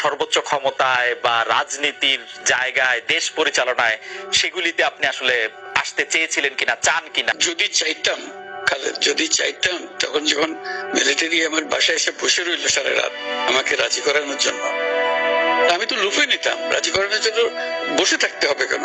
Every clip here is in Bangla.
সর্বোচ্চ ক্ষমতায় বা রাজনীতির জায়গায়, দেশ পরিচালনায় সেগুলিতে আপনি আসলে আসতে চেয়েছিলেন কিনা, চান কিনা? যদি চাইতাম যদি চাইতাম, তখন যখন মিলিটারি আমার বাসায় এসে বসে রইল সারা রাত, আমাকে রাজি করানোর জন্য। আমি তো লুফে নিতাম, রাজি করানোর জন্য বসে থাকতে হবে কেন?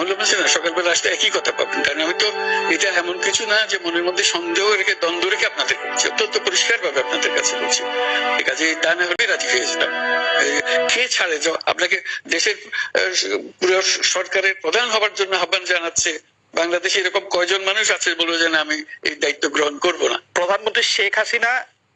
বললাম "আচ্ছা না সকালবেলা আসলে একই কথা পাবেন। কারণ আমি তো এটা এমন কিছু না যে মনের মধ্যে সন্দেহ রেখে দ্বন্দ্ব রেখে আপনাদের বলছি অত্যন্ত পরিষ্কার ভাবে আপনাদের কাছে বলছি। কাজে তা না হলে রাজি হয়ে যেতাম। কে ছাড়ে আপনাকে দেশের পুরো সরকারের প্রধান হবার জন্য আহ্বান জানাচ্ছে, বাংলাদেশে এরকম কয়জন মানুষ আছে বলে যে আমি এই দায়িত্ব গ্রহণ করব না। প্রধানমন্ত্রী শেখ হাসিনা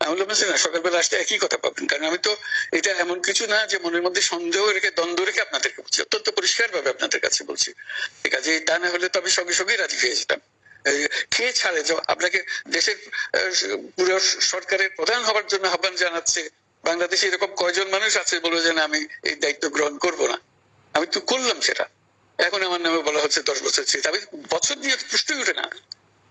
আমি বললাম না সকালবেলা একই কথা পাবেন কারণ আমি তো এটা এমন কিছু না যে মনের মধ্যে সন্দেহ রেখে, দ্বন্দ্ব রেখে আপনাদেরকে বলছি। অত্যন্ত পরিষ্কার ভাবে আপনাদের কাছে বলছি। ঠিক আছে তা না হলে তো আমি সঙ্গে রাজি হয়ে যেতাম। কে ছাড়ে? আপনাকে দেশের পুরো সরকারের প্রধান হবার জন্য আহ্বান জানাচ্ছে, বাংলাদেশে এরকম কয়জন মানুষ আছে বলে যে আমি এই দায়িত্ব গ্রহণ করব না। আমি তো করলাম সেটা। এখন আমার নামে বলা হচ্ছে দশ বছর ছিল আমি বছর দিয়ে প্রশ্নই উঠে না।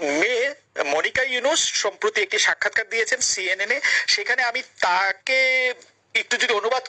মেয়ে মনিকা ইউনুস সম্প্রতি একটি সাক্ষাৎকার দিয়েছেন সিএনএন সেখানে আমি তাকে একটু যদি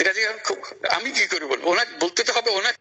ঠিক আছে? আমি কি করে বলব ওনাকে বলতে তো হবে ওনাকে